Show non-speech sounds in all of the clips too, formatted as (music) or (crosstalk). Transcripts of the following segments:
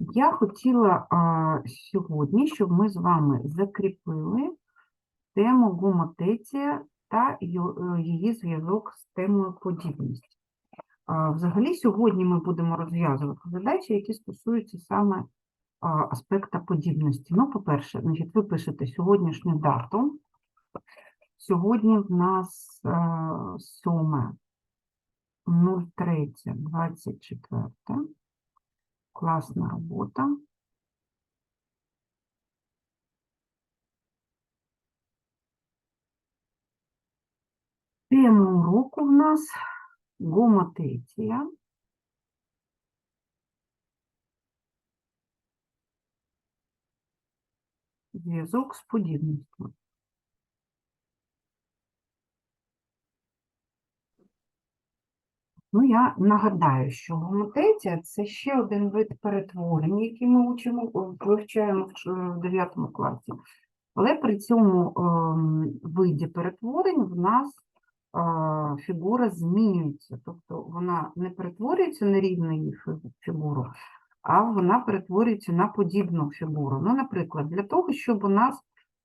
Я хотіла а, сьогодні, щоб ми з вами закріпили тему гомотеція та е, її зв'язок з темою подібності. А, Взагалі, сьогодні ми будемо розв'язувати задачі, які стосуються саме а, аспекта подібності. Ну, по-перше, значить, ви пишете сьогоднішню дату. Сьогодні в нас е, 7 03 24. Класна робота. Тема уроку в нас гомотеція. Зв'язок з подібністю. Ну, я нагадаю, що гомотеція – це ще один вид перетворення, який ми учимо, вивчаємо в ш- 9 класі. Але при цьому ем, виді перетворень в нас а, фігура змінюється. Тобто вона не перетворюється на рівну її фігуру, а вона перетворюється на подібну фігуру. Ну, наприклад, для того, щоб у нас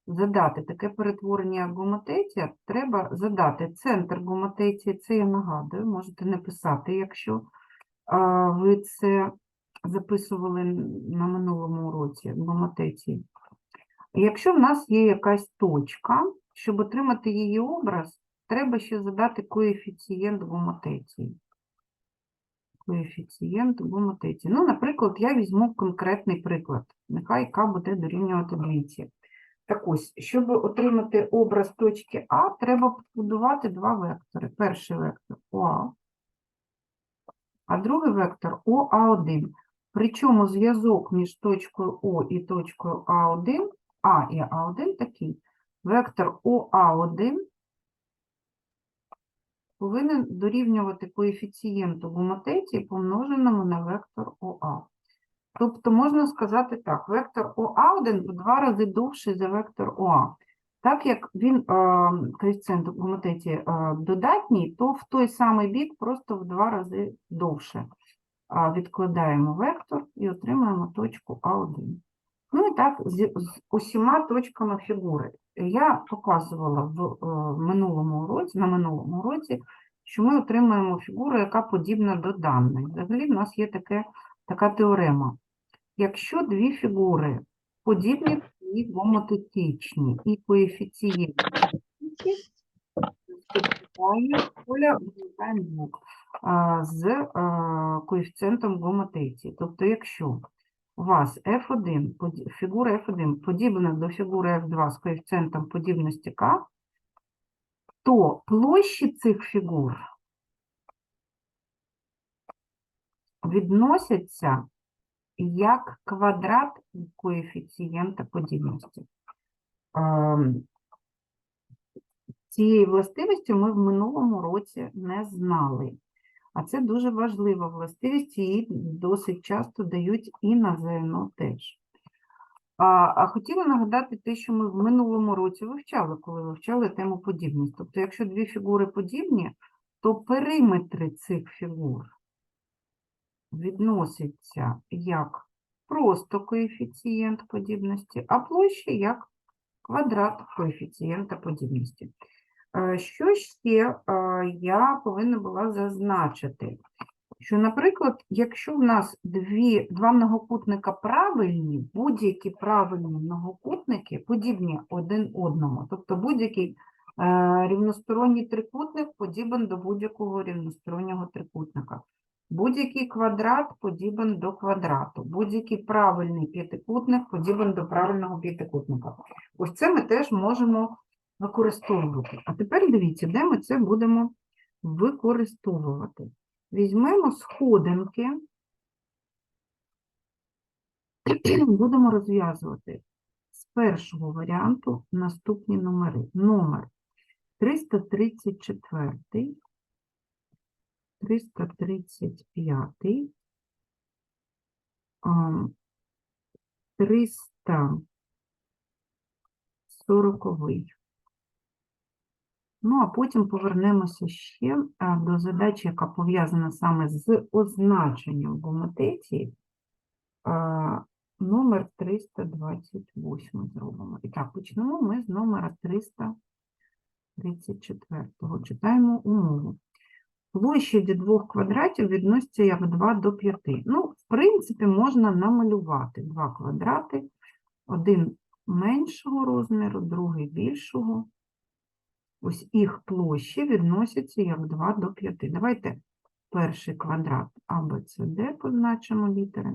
задати таке перетворення як гомотеція, треба задати центр гомотеції, це я нагадую, можете не писати, якщо ви це записували на минулому уроці гомотеції. Якщо в нас є якась точка, щоб отримати її образ, треба ще задати коефіцієнт гомотеції. Коефіцієнт гомотеції. Ну, наприклад, я візьму конкретний приклад. Нехай К буде дорівнювати двійці. Так ось, щоб отримати образ точки А, треба побудувати два вектори. Перший вектор ОА, а другий вектор ОА1. Причому зв'язок між точкою О і точкою А1, А і А1 такий. Вектор ОА1 повинен дорівнювати коефіцієнту гомотеції, помноженому на вектор ОА. Тобто можна сказати так, вектор ОА1 в два рази довший за вектор ОА. Так як він, е, коефіцієнт гомотеції е, додатній, то в той самий бік просто в два рази довше. Відкладаємо вектор і отримаємо точку А1. Ну і так з, усіма точками фігури. Я показувала в е, минулому уроці, на минулому уроці, що ми отримаємо фігуру, яка подібна до даної. Взагалі в нас є таке, така теорема. Якщо дві фігури подібні і гомотетичні, і коефіцієнт поля звук з коефіцієнтом гомотеції. Тобто, якщо у вас F1, фігура F1 подібна до фігури F2 з коефіцієнтом подібності К, то площі цих фігур відносяться як квадрат коефіцієнта подібності. Ем, Цієї властивості ми в минулому році не знали. А це дуже важлива властивість, її досить часто дають і на ЗНО теж. А, а хотіла нагадати те, що ми в минулому році вивчали, коли вивчали тему подібність. Тобто, якщо дві фігури подібні, то периметри цих фігур відносяться як просто коефіцієнт подібності, а площі як квадрат коефіцієнта подібності. Е, Що ще е, я повинна була зазначити? Що, наприклад, якщо в нас дві, два многокутника правильні, будь-які правильні многокутники подібні один одному, тобто будь-який е, рівносторонній трикутник подібен до будь-якого рівностороннього трикутника. Будь-який квадрат подібен до квадрату, будь-який правильний п'ятикутник подібен до правильного п'ятикутника. Ось це ми теж можемо використовувати. А тепер дивіться, де ми це будемо використовувати. Візьмемо сходинки, (clears throat) будемо розв'язувати з першого варіанту наступні номери. Номер 334, 335, ам, 340. Ну, а потім повернемося ще до задачі, яка пов'язана саме з означенням гомотеції. Номер 328 зробимо. І так, почнемо ми з номера 334. Читаємо умову. Площа від двох квадратів відноситься як 2 до 5. Ну, в принципі, можна намалювати два квадрати, один меншого розміру, другий більшого. Ось їх площі відносяться як 2 до 5. Давайте перший квадрат А, позначимо літери,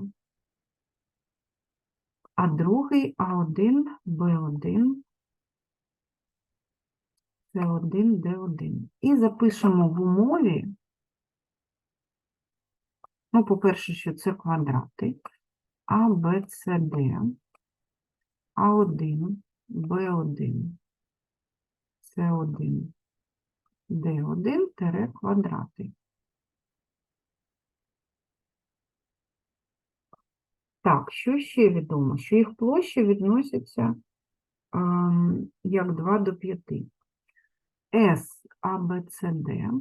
а другий А1, Б1, С1, Д1. І запишемо в умові, ну, по-перше, що це квадрати, А, Б, С, Д, А1, Б1, С1, Д1 тире квадрати. Так, що ще відомо? Що їх площі відносяться ем, як 2 до 5. С, Д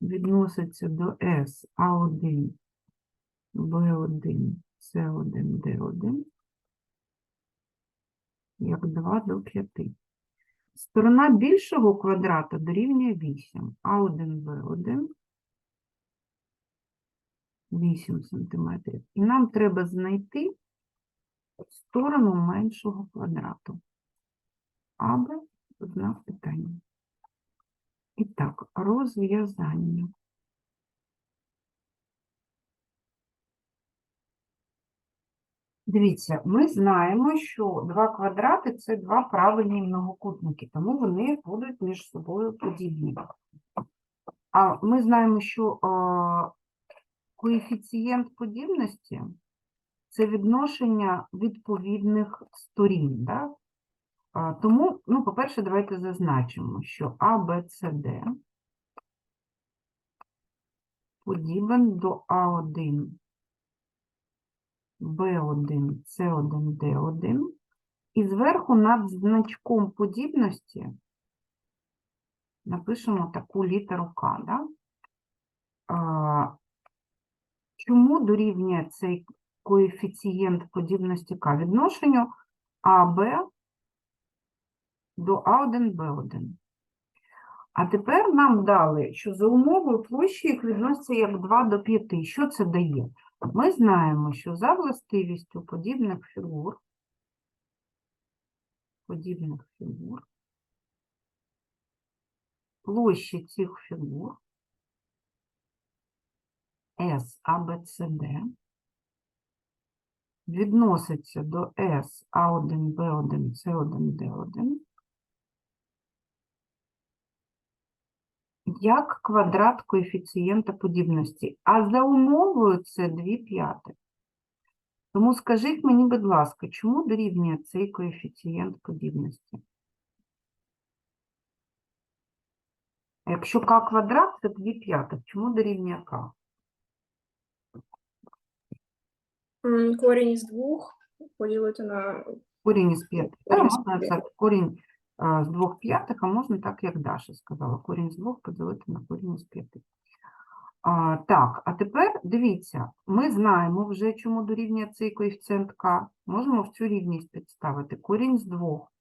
відноситься до С, А1, Б1, С1, Д1 як 2 до 5. Сторона більшого квадрата дорівнює 8. А1, Б1 8 сантиметрів. І нам треба знайти сторону меншого квадрату. Або знак питання. І так, розв'язання. Дивіться, ми знаємо, що два квадрати – це два правильні многокутники, тому вони будуть між собою подібні. А ми знаємо, що коефіцієнт подібності – це відношення відповідних сторін. Да? Тому, ну, по-перше, давайте зазначимо, що А, Б, С, Д подібен до А1, Б1, С1, Д1. І зверху над значком подібності напишемо таку літеру К. Да? Чому дорівнює цей коефіцієнт подібності К? Відношенню АБ до А1, Б1. А тепер нам дали, що за умовою площі їх відноситься як 2 до 5. Що це дає? Ми знаємо, що за властивістю подібних фігур, подібних фігур, площі цих фігур S, A, B, C, D відноситься до S, A1, B1, C1, D1 як квадрат коефіцієнта подібності, а за умовою це 2 п'ятих. Тому скажіть мені, будь ласка, чому дорівнює цей коефіцієнт подібності? Якщо k квадрат, це 2 п'ятих. Чому дорівнює? М, Корінь із двох поділити на Корінь із п'ятих. Корінь з з двох п'ятих, а можна так, як Даша сказала, корінь з двох поділити на корінь із п'яти. А, так, а тепер дивіться, ми знаємо вже, чому дорівнює цей коефіцієнт k. Можемо в цю рівність підставити. Корінь з двох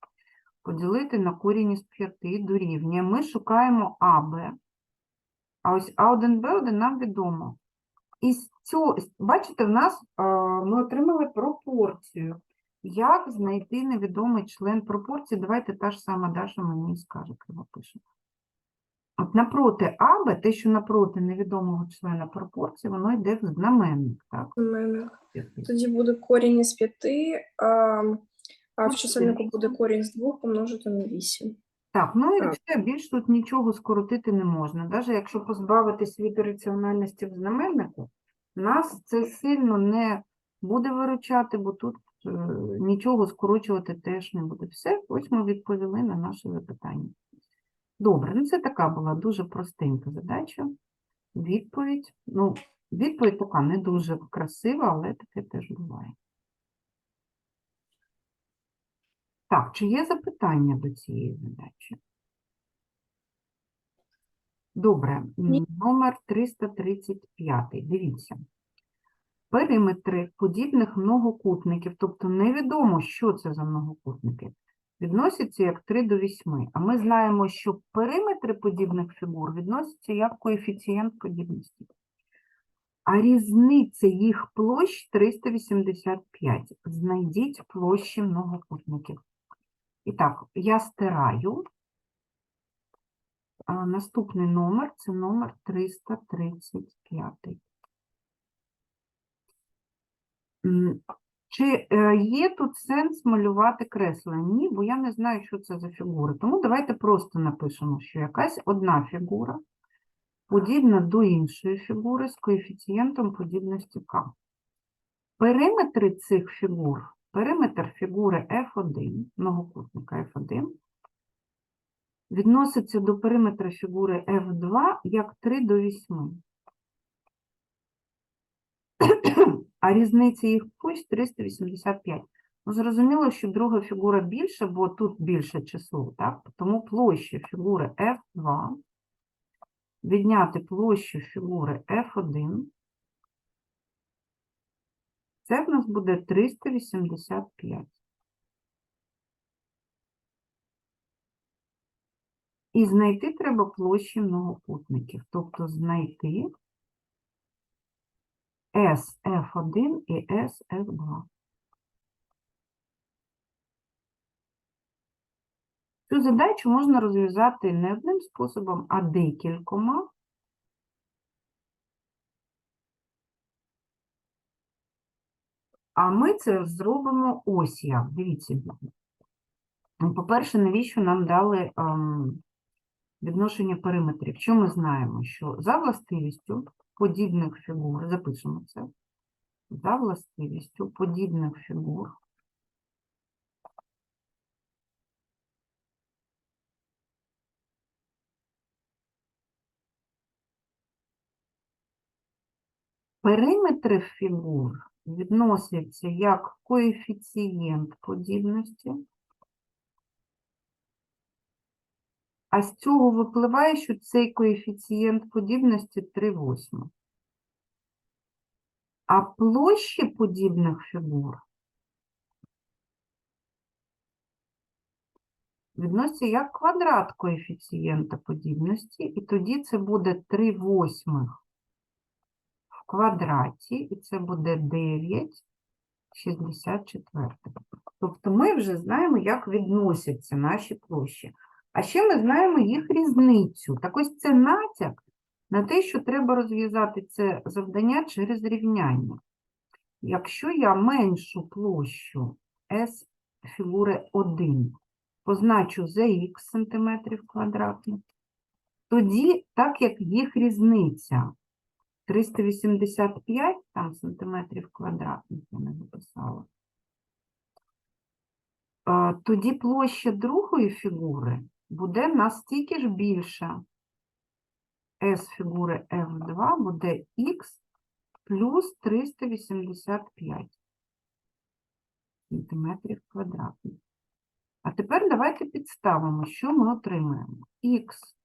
поділити на корінь із п'яти дорівнює. Ми шукаємо АБ, а ось А1, Б1 нам відомо. І з цього, бачите, в нас ми отримали пропорцію. Як знайти невідомий член пропорції? Давайте та ж сама Даша мені скаже, криво пише. От напроти АБ, те, що напроти невідомого члена пропорції, воно йде в знаменник. Так? мене. Тоді буде корінь із п'яти, а, а в чисельнику буде корінь з двох помножити на вісім. Так, ну і все, більш тут нічого скоротити не можна. Навіть якщо позбавитись від раціональності в знаменнику, нас це сильно не буде виручати, бо тут нічого скорочувати теж не буде. Все, ось ми відповіли на наше запитання. Добре, ну це така була дуже простенька задача. Відповідь, ну, відповідь така не дуже красива, але таке теж буває. Так, чи є запитання до цієї задачі? Добре, номер 335. Дивіться. Периметри подібних многокутників, тобто невідомо, що це за многокутники, відносяться як 3 до 8. А ми знаємо, що периметри подібних фігур відносяться як коефіцієнт подібності. А різниця їх площ 385. Знайдіть площі многокутників. І так, я стираю. А наступний номер це номер 335. Чи е, є тут сенс малювати кресла? Ні, бо я не знаю, що це за фігури. Тому давайте просто напишемо, що якась одна фігура подібна до іншої фігури з коефіцієнтом подібності k. Периметри цих фігур, периметр фігури F1, многокутника F1, відноситься до периметра фігури F2 як 3 до 8. А різниця їх площ 385. Ну, зрозуміло, що друга фігура більша, бо тут більше число, так? Тому площа фігури F2 відняти площу фігури F1. Це в нас буде 385. І знайти треба площі многокутників, тобто знайти SF1 і SF2. Цю задачу можна розв'язати не одним способом, а декількома. А ми це зробимо ось як. Дивіться. По-перше, навіщо нам дали ем, відношення периметрів? Що ми знаємо? Що за властивістю подібних фігур, запишемо це, за властивістю подібних фігур Периметри фігур відносяться як коефіцієнт подібності, а з цього випливає, що цей коефіцієнт подібності 3 восьми. А площі подібних фігур відносяться як квадрат коефіцієнта подібності, і тоді це буде 3 восьмих в квадраті, і це буде 9 64. Тобто ми вже знаємо, як відносяться наші площі. А ще ми знаємо їх різницю. Так ось це натяк на те, що треба розв'язати це завдання через рівняння. Якщо я меншу площу S фігури 1 позначу за х сантиметрів квадратних, тоді, так як їх різниця 385 там, сантиметрів квадратних, я не записала, тоді площа другої фігури буде настільки ж більша. S фігури F2 буде х плюс 385 сантиметрів квадратних. А тепер давайте підставимо, що ми отримаємо. Х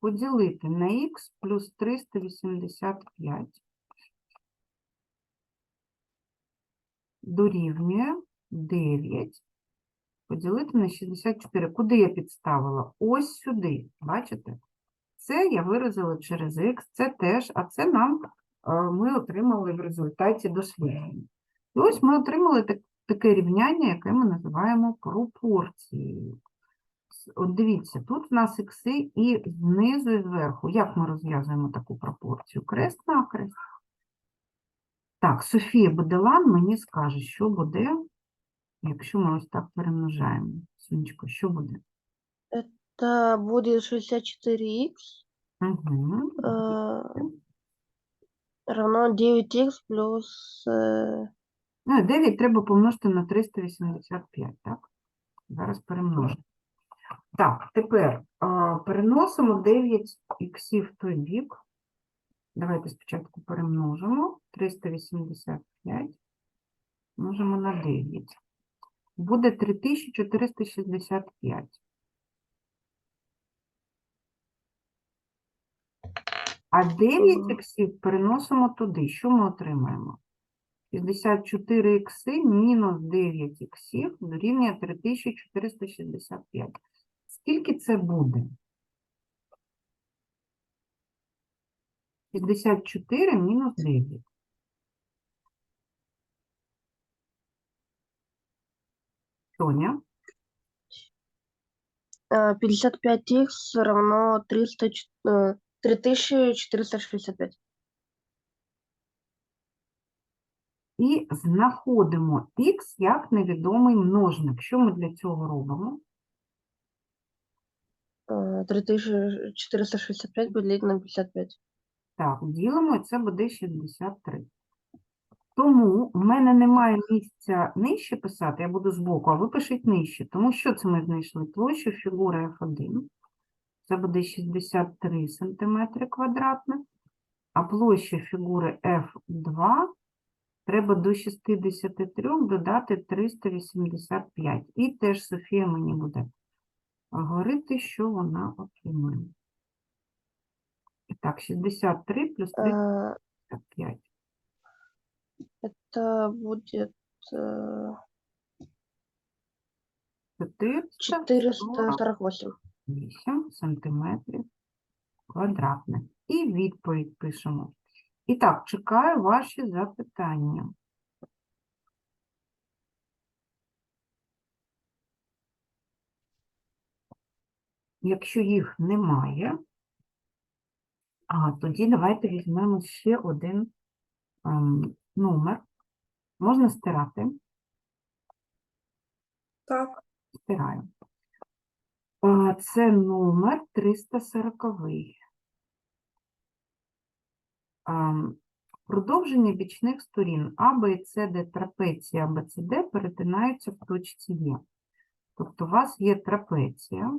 поділити на х плюс 385 дорівнює 9 поділити на 64. Куди я підставила? Ось сюди, бачите? Це я виразила через х, це теж, а це нам е, ми отримали в результаті дослідження. І ось ми отримали так- таке рівняння, яке ми називаємо пропорцією. От дивіться, тут в нас ікси і знизу, і зверху. Як ми розв'язуємо таку пропорцію? Крест на крест. Так, Софія Беделан мені скаже, що буде, якщо ми ось так перемножаємо. Сонечко, що буде? Это будет 64х Угу. э, равно 9х плюс... э, Ну, 9 треба помножити на 385, так? Зараз перемножимо. Так, тепер а, переносимо 9 іксів в той бік. Давайте спочатку перемножимо. 385 множимо на 9. Буде 3465. А 9 іксів переносимо туди. Що ми отримаємо? 64 ікси мінус 9 іксів дорівнює 3465. Скільки це буде? 64 мінус 9. Соня? Э, 55х равно 300, ч- э, 3465. І знаходимо х як невідомий множник. Що ми для цього робимо? Э, 3465 поделить на 55. Так, ділимо, і це буде 63. Тому в мене немає місця нижче писати, я буду збоку, а ви пишіть нижче. Тому що це ми знайшли? Площу фігури F1. Це буде 63 см квадратних, а площа фігури F2 треба до 63 додати 385. І теж Софія мені буде говорити, що вона отримує. І так, 63 плюс Э, 35. Это будет э, 400 448. 8 сантиметрів квадратних. І відповідь пишемо. І так, чекаю ваші запитання. Якщо їх немає, а тоді давайте візьмемо ще один ем, номер. Можна стирати. Так, Стираю. Е, Це номер 340. Ем, Продовження бічних сторін А, Б С, Д трапеція А, Б, С, Д перетинаються в точці Є. Тобто у вас є трапеція.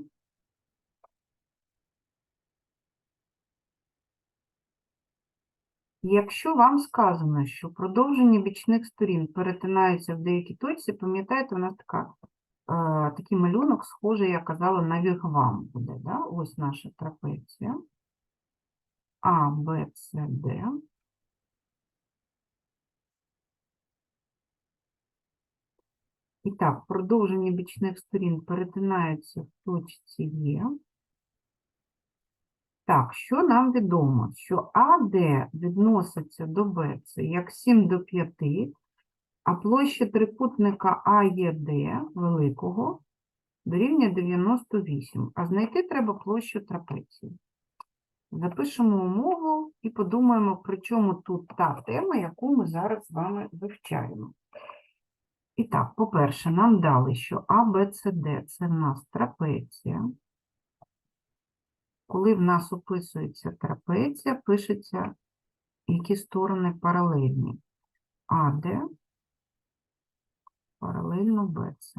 Якщо вам сказано, що продовження бічних сторін перетинаються в деякій точці, пам'ятаєте, у нас така, е, такий малюнок, схожий, я казала, на вігвам буде. Да? Ось наша трапеція. А, Б, С, Д. І так, продовження бічних сторін перетинаються в точці Є. Так, що нам відомо? Що АД відноситься до БЦ як 7 до 5, а площа трикутника АЄД великого дорівнює 98, а знайти треба площу трапеції. Запишемо умову і подумаємо, при чому тут та тема, яку ми зараз з вами вивчаємо. І так, по-перше, нам дали, що А, Б, С, Д – це в нас трапеція. Коли в нас описується трапеція, пишеться, які сторони паралельні. АД паралельно БЦ.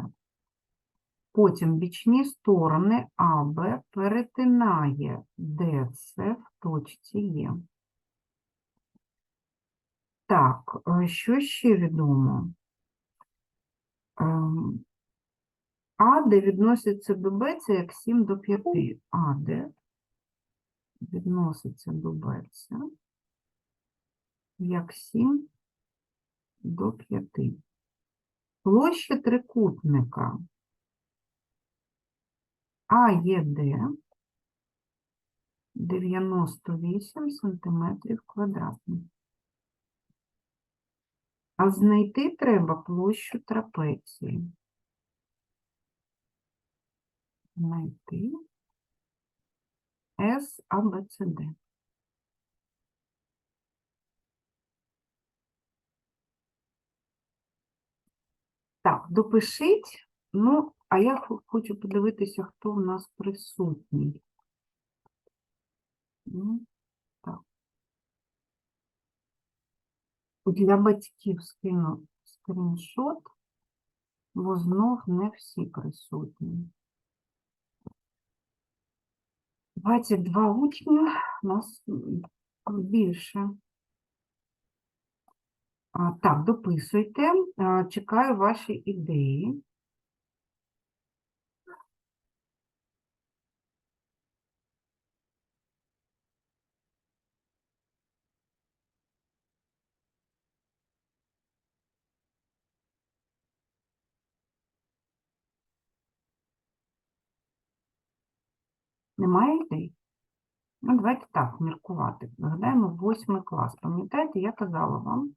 Потім бічні сторони АБ перетинає ДЦ в точці Є. Так, е, що ще відомо? Ем, АД відноситься до БЦ як 7 до 5. АД відноситься до БЦ як 7 до 5. Площа трикутника АЄД 98 сантиметрів квадратних. А знайти треба площу трапеції. Знайти С, А, Б, С, Д. Так, допишіть. Ну, а я хочу подивитися, хто в нас присутній. Ну, так. Для батьків скину скріншот, бо знов не всі присутні. 22 учня, у нас більше. Так, дописуйте. Чекаю ваші ідеї. Немає ідей? Ну, давайте так, міркувати. Згадаємо восьмий клас. Пам'ятаєте, я казала вам,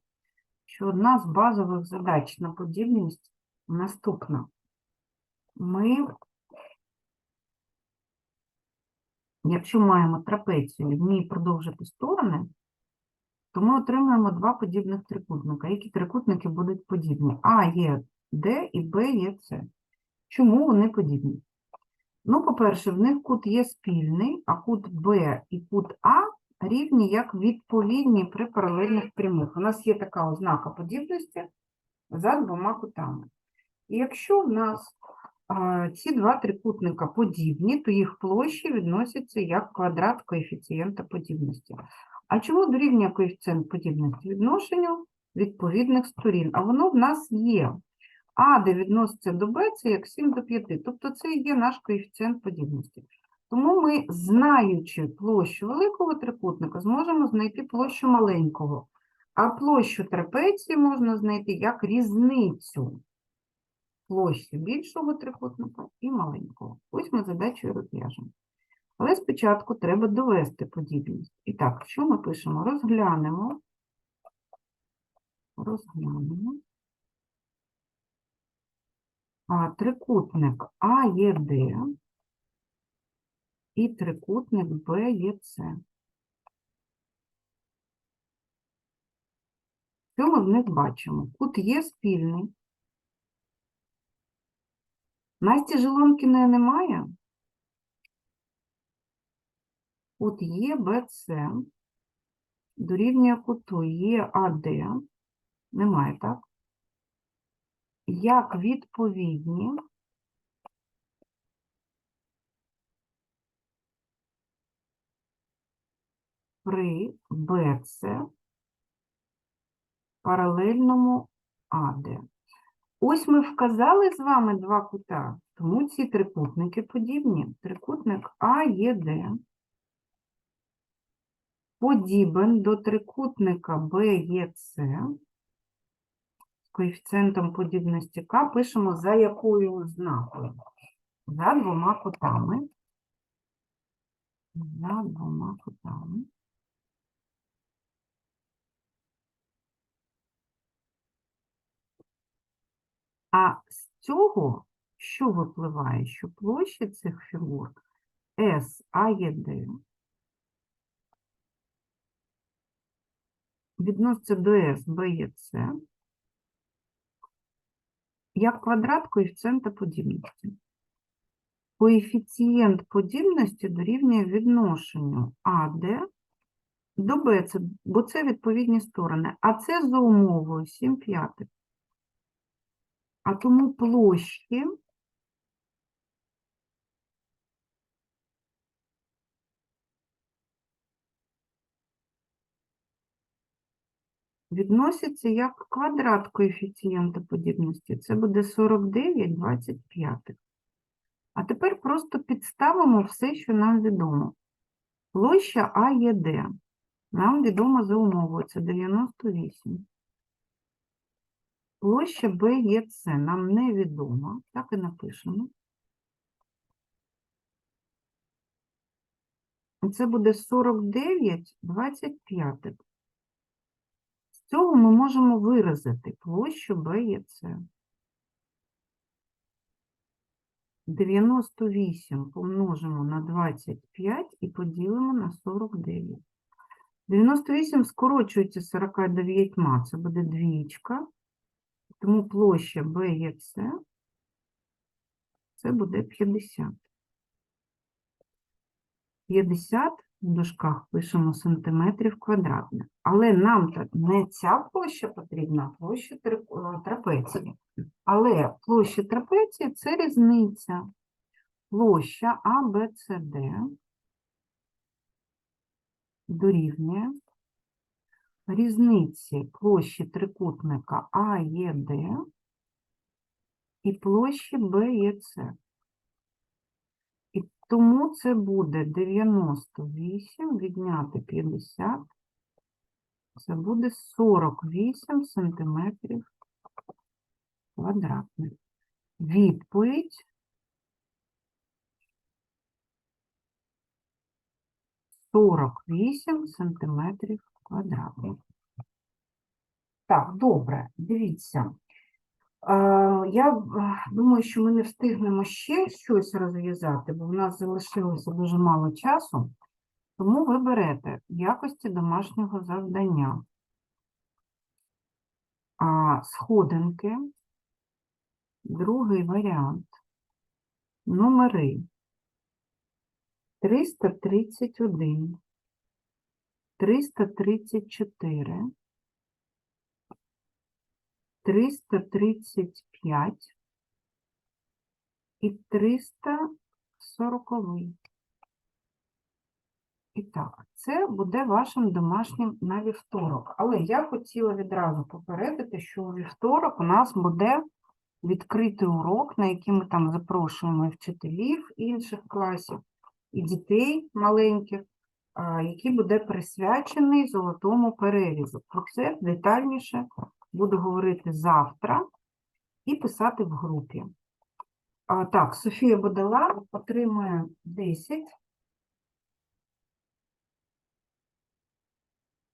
що одна з базових задач на подібність наступна. Ми, якщо маємо трапецію і в ній продовжити сторони, то ми отримаємо два подібних трикутника. Які трикутники будуть подібні? А є Д і Б є С. Чому вони подібні? Ну, по-перше, в них кут є спільний, а кут Б і кут А рівні як відповідні при паралельних прямих. У нас є така ознака подібності за двома кутами. І якщо в нас а, ці два трикутника подібні, то їх площі відносяться як квадрат коефіцієнта подібності. А чому дорівнює коефіцієнт подібності? Відношенню відповідних сторін. А воно в нас є. А, де відноситься до Б, це як 7 до 5. Тобто це є наш коефіцієнт подібності. Тому ми, знаючи площу великого трикутника, зможемо знайти площу маленького. А площу трапеції можна знайти як різницю площі більшого трикутника і маленького. Ось ми задачу розв'яжемо. Але спочатку треба довести подібність. І так, що ми пишемо? Розглянемо. Розглянемо. Трикутник АЄД і трикутник БЄЦ. Що ми в них бачимо? Кут є спільний. Насті Жилонкіної немає. Кут є БЦ. Дорівнює куту є АД. Немає, так? Як відповідні при БЦ паралельному АД. Ось ми вказали з вами два кута, тому ці трикутники подібні. Трикутник АЄД подібен до трикутника БЄЦ коефіцієнтом подібності К пишемо за якою ознакою? За двома кутами. За двома кутами. А з цього що випливає? Що площі цих фігур С, А, Є, Д відноситься до С, Б, Є, С як квадрат коефіцієнта подібності. Коефіцієнт подібності дорівнює відношенню АД до Б, це, бо це відповідні сторони, а це за умовою 7 п'ятих. А тому площі відносяться як квадрат коефіцієнта подібності. Це буде 49 25. А тепер просто підставимо все, що нам відомо. Площа АЄД нам відомо за умовою, це 98. Площа БЄЦ нам невідома, так і напишемо. Це буде 49 25. З цього ми можемо виразити площу БЄЦ. 98 помножимо на 25 і поділимо на 49. 98 скорочується 49, це буде двічка. Тому площа БЄЦ це буде 50. 50 в дужках пишемо сантиметрів квадратних. Але нам не ця площа потрібна, а площа е, трапеції. Але площа трапеції – це різниця. Площа АБЦД дорівнює різниці площі трикутника АЄД і площі БЄЦ. І тому це буде 98 відняти 50. Це буде 48 сантиметрів квадратних. Відповідь 48 сантиметрів квадратних. Так, добре, дивіться. Е, Я е, думаю, що ми не встигнемо ще щось розв'язати, бо в нас залишилося дуже мало часу. Тому ви берете в якості домашнього завдання а, сходинки, другий варіант, номери 331, 334, 335 і 340. І так, це буде вашим домашнім на вівторок. Але я хотіла відразу попередити, що у вівторок у нас буде відкритий урок, на який ми там запрошуємо і вчителів інших класів, і дітей маленьких, який буде присвячений золотому перерізу. Про це детальніше буду говорити завтра і писати в групі. Так, Софія Бодала отримує 10.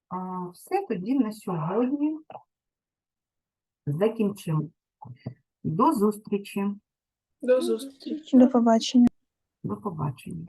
А, Все тоді на сьогодні. Закінчимо. До зустрічі. До зустрічі. До побачення. До побачення.